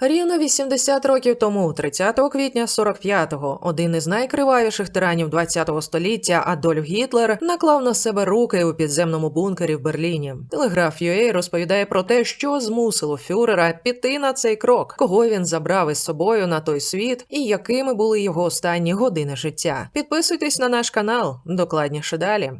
Рівно 80 років тому, 30 квітня 45-го, один із найкривавіших тиранів 20-го століття Адольф Гітлер наклав на себе руки у підземному бункері в Берліні. Телеграф UA розповідає про те, що змусило фюрера піти на цей крок, кого він забрав із собою на той світ і якими були його останні години життя. Підписуйтесь на наш канал, докладніше далі.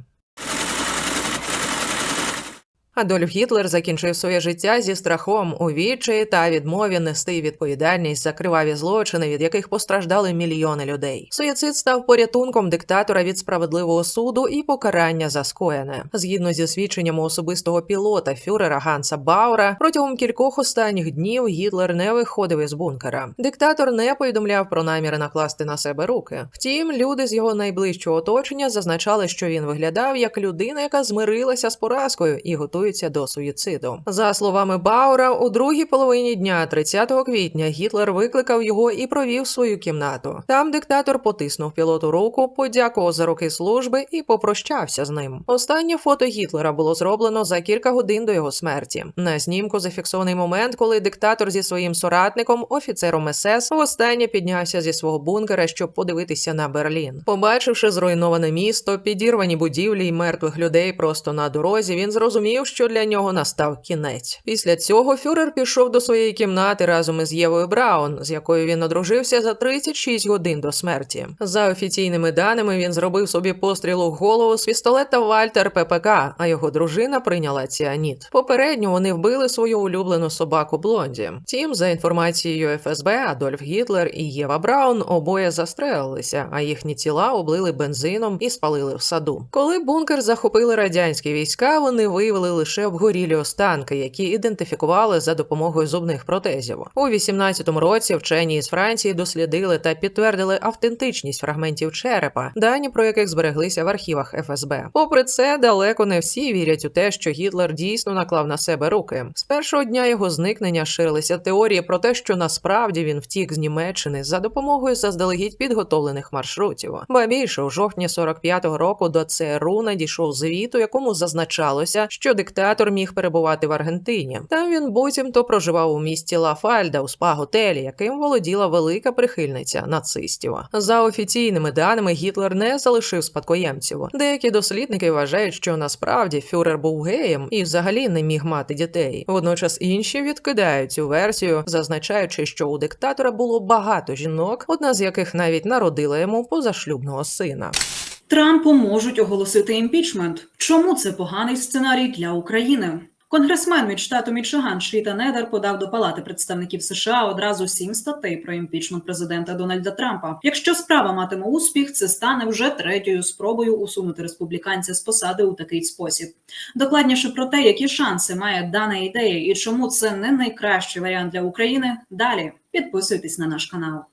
Адольф Гітлер закінчив своє життя зі страхом у відчаї та відмові нести відповідальність за криваві злочини, від яких постраждали мільйони людей. Суїцид став порятунком диктатора від справедливого суду і покарання за скоєне. Згідно зі свідченнями особистого пілота фюрера Ганса Баура, протягом кількох останніх днів Гітлер не виходив із бункера. Диктатор не повідомляв про наміри накласти на себе руки. Втім, люди з його найближчого оточення зазначали, що він виглядав як людина, яка змирилася з поразкою і готується до суїциду. За словами Баура, у другій половині дня, 30 квітня, Гітлер викликав його і провів свою кімнату. Там диктатор потиснув пілоту руку, подякував за роки служби і попрощався з ним. Останнє фото Гітлера було зроблено за кілька годин до його смерті. На знімку зафіксований момент, коли диктатор зі своїм соратником, офіцером СС, востаннє піднявся зі свого бункера, щоб подивитися на Берлін. Побачивши зруйноване місто, підірвані будівлі й мертвих людей просто на дорозі, він зрозумів, що для нього настав кінець. Після цього фюрер пішов до своєї кімнати разом із Євою Браун, з якою він одружився за 36 годин до смерті. За офіційними даними, він зробив собі постріл у голову з пістолета Вальтер ППК, а його дружина прийняла ціаніт. Попередньо вони вбили свою улюблену собаку Блонді. Втім, за інформацією ФСБ, Адольф Гітлер і Єва Браун обоє застрелилися, а їхні тіла облили бензином і спалили в саду. Коли бункер захопили радянські війська, вони виявили лише обгорілі останки, які ідентифікували за допомогою зубних протезів. У 18-му році вчені із Франції дослідили та підтвердили автентичність фрагментів черепа, дані про яких збереглися в архівах ФСБ. Попри це, далеко не всі вірять у те, що Гітлер дійсно наклав на себе руки. З першого дня його зникнення ширилися теорії про те, що насправді він втік з Німеччини за допомогою заздалегідь підготовлених маршрутів. Ба більше у жовтні 45-го року до ЦРУ надійшов звіт, у якому зазначалося, що диктатор міг перебувати в Аргентині. Там він буцімто проживав у місті Лафальда у спа-готелі, яким володіла велика прихильниця нацистів. За офіційними даними, Гітлер не залишив спадкоємців. Деякі дослідники вважають, що насправді фюрер був геєм і взагалі не міг мати дітей. Водночас інші відкидають цю версію, зазначаючи, що у диктатора було багато жінок, одна з яких навіть народила йому позашлюбного сина. Трампу можуть оголосити імпічмент. Чому це поганий сценарій для України? Конгресмен від штату Мічиган Шріта Недер подав до Палати представників США одразу сім статей про імпічмент президента Дональда Трампа. Якщо справа матиме успіх, це стане вже третьою спробою усунути республіканця з посади у такий спосіб. Докладніше про те, які шанси має дана ідея і чому це не найкращий варіант для України. Далі підписуйтесь на наш канал.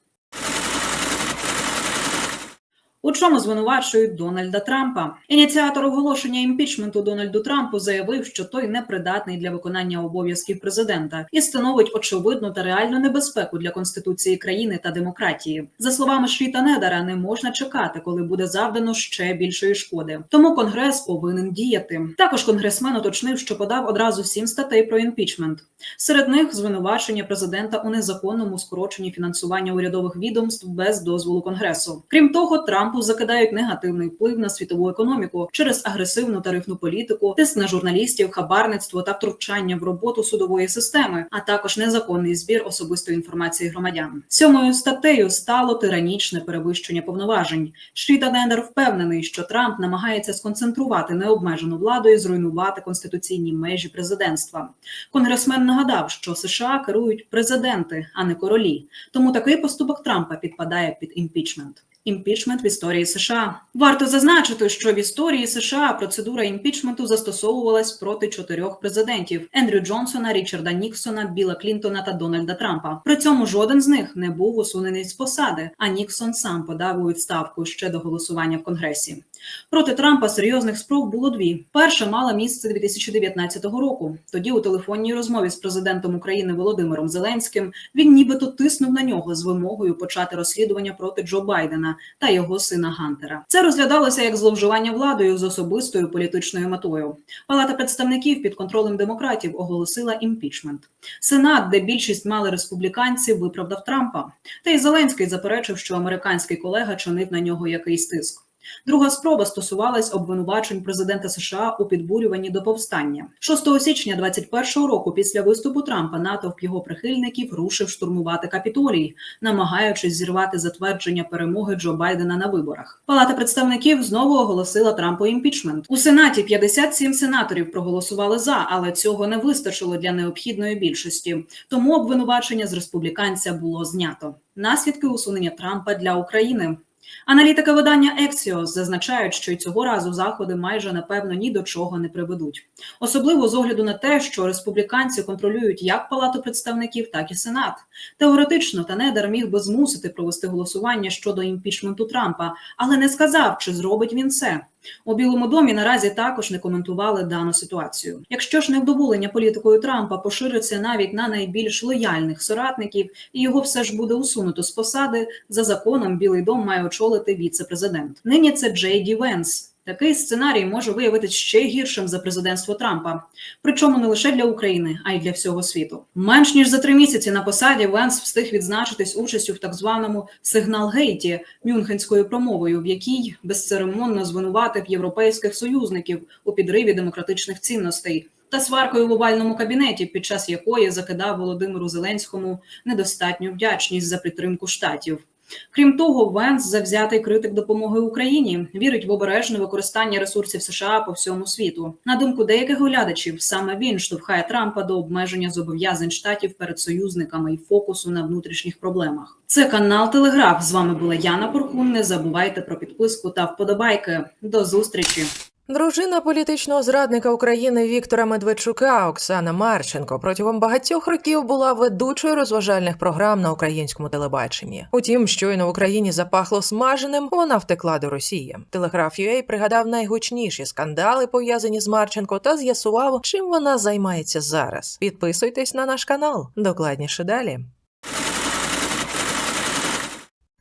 У чому звинувачують Дональда Трампа? Ініціатор оголошення імпічменту Дональду Трампу заявив, що той непридатний для виконання обов'язків президента і становить очевидну та реальну небезпеку для конституції країни та демократії. За словами Шріта Недера, не можна чекати, коли буде завдано ще більшої шкоди. Тому конгрес повинен діяти. Також конгресмен уточнив, що подав одразу сім статей про імпічмент. Серед них звинувачення президента у незаконному скороченні фінансування урядових відомств без дозволу конгресу. Крім того, Трампу закидають негативний вплив на світову економіку через агресивну тарифну політику, тиск на журналістів, хабарництво та втручання в роботу судової системи, а також незаконний збір особистої інформації громадян. Сьомою статтею стало тиранічне перевищення повноважень. Шріта Нендер впевнений, що Трамп намагається сконцентрувати необмежену владу і зруйнувати конституційні межі президентства. Конгресмен нагадав, що США керують президенти, а не королі. Тому такий поступок Трампа підпадає під імпічмент. Імпічмент в історії США варто зазначити, що в історії США процедура імпічменту застосовувалась проти чотирьох президентів: Ендрю Джонсона, Річарда Ніксона, Біла Клінтона та Дональда Трампа. При цьому жоден з них не був усунений з посади. А Ніксон сам подав у відставку ще до голосування в Конгресі. Проти Трампа серйозних спроб було дві. Перша мала місце 2019 року. Тоді у телефонній розмові з президентом України Володимиром Зеленським він нібито тиснув на нього з вимогою почати розслідування проти Джо Байдена та його сина Гантера. Це розглядалося як зловживання владою з особистою політичною метою. Палата представників під контролем демократів оголосила імпічмент. Сенат, де більшість мали республіканці, виправдав Трампа. Та й Зеленський заперечив, що американський колега чинив на нього якийсь тиск. Друга спроба стосувалась обвинувачень президента США у підбурюванні до повстання. 6 січня 21 року, після виступу Трампа, натовп його прихильників рушив штурмувати капітолій, намагаючись зірвати затвердження перемоги Джо Байдена на виборах. Палата представників знову оголосила Трампу імпічмент. У сенаті 57 сенаторів проголосували за, але цього не вистачило для необхідної більшості. Тому обвинувачення з республіканця було знято. Наслідки усунення Трампа для України. Аналітики видання Axios зазначають, що й цього разу заходи майже напевно ні до чого не приведуть, особливо з огляду на те, що республіканці контролюють як палату представників, так і сенат. Теоретично Танедер міг би змусити провести голосування щодо імпічменту Трампа, але не сказав, чи зробить він це. У Білому домі наразі також не коментували дану ситуацію. Якщо ж невдоволення політикою Трампа пошириться навіть на найбільш лояльних соратників, і його все ж буде усунуто з посади, за законом Білий дом має очолити віце-президент. Нині це Джей Ді Венс. Такий сценарій може виявитися ще гіршим за президентство Трампа, причому не лише для України, а й для всього світу. Менш ніж за три місяці на посаді Венс встиг відзначитись участю в так званому сигнал гейті мюнхенською промовою, в якій безцеремонно звинуватив європейських союзників у підриві демократичних цінностей. Та сваркою в овальному кабінеті, під час якої закидав Володимиру Зеленському недостатню вдячність за підтримку штатів. Крім того, Венс завзятий критик допомоги Україні, вірить в обережне використання ресурсів США по всьому світу. На думку деяких оглядачів, саме він штовхає Трампа до обмеження зобов'язань штатів перед союзниками і фокусу на внутрішніх проблемах. Це канал Телеграф. З вами була Яна Порхун. Не забувайте про підписку та вподобайки. До зустрічі. Дружина політичного зрадника України Віктора Медведчука Оксана Марченко протягом багатьох років була ведучою розважальних програм на українському телебаченні. Утім, щойно в Україні запахло смаженим, вона втекла до Росії. Телеграф UA пригадав найгучніші скандали пов'язані з Марченко та з'ясував, чим вона займається зараз. Підписуйтесь на наш канал. Докладніше далі.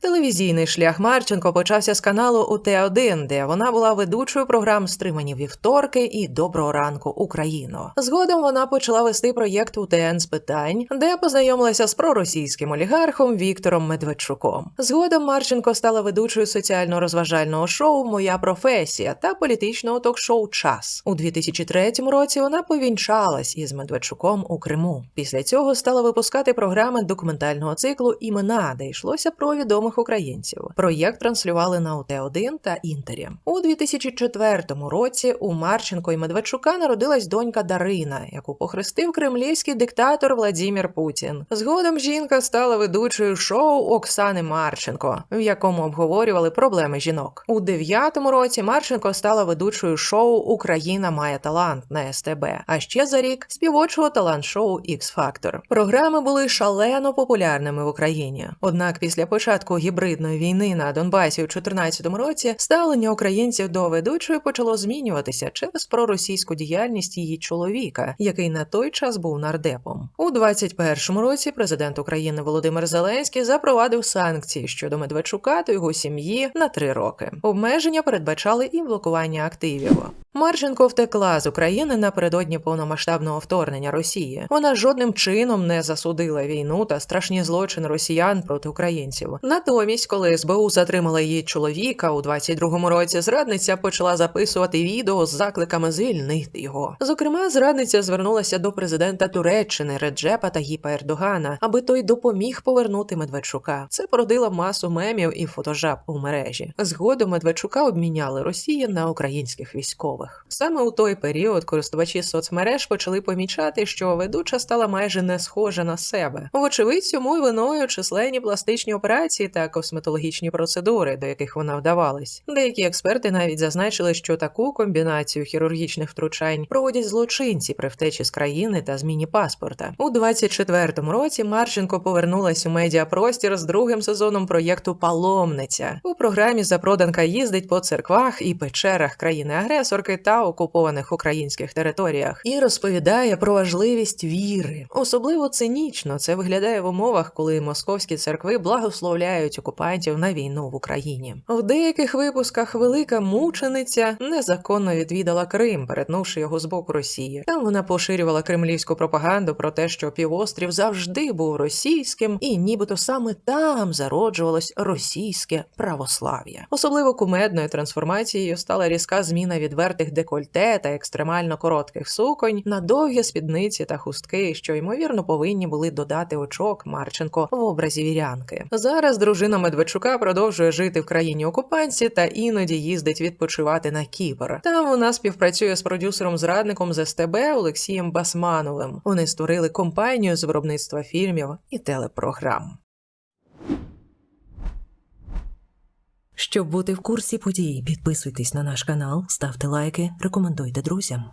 Телевізійний шлях Марченко почався з каналу УТ1, де вона була ведучою програм «Стримані вівторки і Доброго ранку Україно. Згодом вона почала вести проєкт УТН з питань, де познайомилася з проросійським олігархом Віктором Медведчуком. Згодом Марченко стала ведучою соціально-розважального шоу Моя професія та політичного ток-шоу Час у 2003 році. Вона повінчалась із Медведчуком у Криму. Після цього стала випускати програми документального циклу Імена, де йшлося про відомих українців. Проєкт транслювали на УТ1 та Інтері. У 2004 році у Марченко і Медведчука народилась донька Дарина, яку похрестив кремлівський диктатор Владімір Путін. Згодом жінка стала ведучою шоу Оксани Марченко, в якому обговорювали проблеми жінок. У дев'ятому році Марченко стала ведучою шоу Україна має талант на СТБ. А ще за рік співочого талант-шоу X Factor. Програми були шалено популярними в Україні. Однак після початку гібридної війни на Донбасі у 2014 році ставлення українців до ведучої почало змінюватися через проросійську діяльність її чоловіка, який на той час був нардепом. У 2021 році президент України Володимир Зеленський запровадив санкції щодо Медведчука та його сім'ї на три роки. Обмеження передбачали і блокування активів. Марченко втекла з України напередодні повномасштабного вторгнення Росії. Вона жодним чином не засудила війну та страшні злочини росіян проти українців. Натомість, коли СБУ затримала її чоловіка у 22-му році, зрадниця почала записувати відео з закликами звільнити його. Зокрема, зрадниця звернулася до президента Туреччини Реджепа Таїпа Ердогана, аби той допоміг повернути Медведчука. Це породило масу мемів і фотожаб у мережі. Згодом Медведчука обміняли Росії на українських військових. Саме у той період користувачі соцмереж почали помічати, що ведуча стала майже не схожа на себе. Вочевидь, цьому й виною численні пластичні операції та та косметологічні процедури, до яких вона вдавалась. Деякі експерти навіть зазначили, що таку комбінацію хірургічних втручань проводять злочинці при втечі з країни та зміні паспорта. У 24-му році Марченко повернулась у медіапростір з другим сезоном проєкту Паломниця. У програмі запроданка їздить по церквах і печерах країни-агресорки та окупованих українських територіях і розповідає про важливість віри. Особливо цинічно це виглядає в умовах, коли московські церкви благословляють окупантів на війну в Україні. В деяких випусках велика мучениця незаконно відвідала Крим, перетнувши його з боку Росії. Там вона поширювала кремлівську пропаганду про те, що півострів завжди був російським, і нібито саме там зароджувалось російське православ'я. Особливо кумедною трансформацією стала різка зміна відвертих декольте та екстремально коротких суконь на довгі спідниці та хустки, що ймовірно повинні були додати очок Марченко в образі вірянки. Зараз дружина Медведчука продовжує жити в країні окупанці та іноді їздить відпочивати на Кіпр. Там вона співпрацює з продюсером-зрадником з СТБ Олексієм Басмановим. Вони створили компанію з виробництва фільмів і телепрограм. Щоб бути в курсі подій, підписуйтесь на наш канал, ставте лайки, рекомендуйте друзям.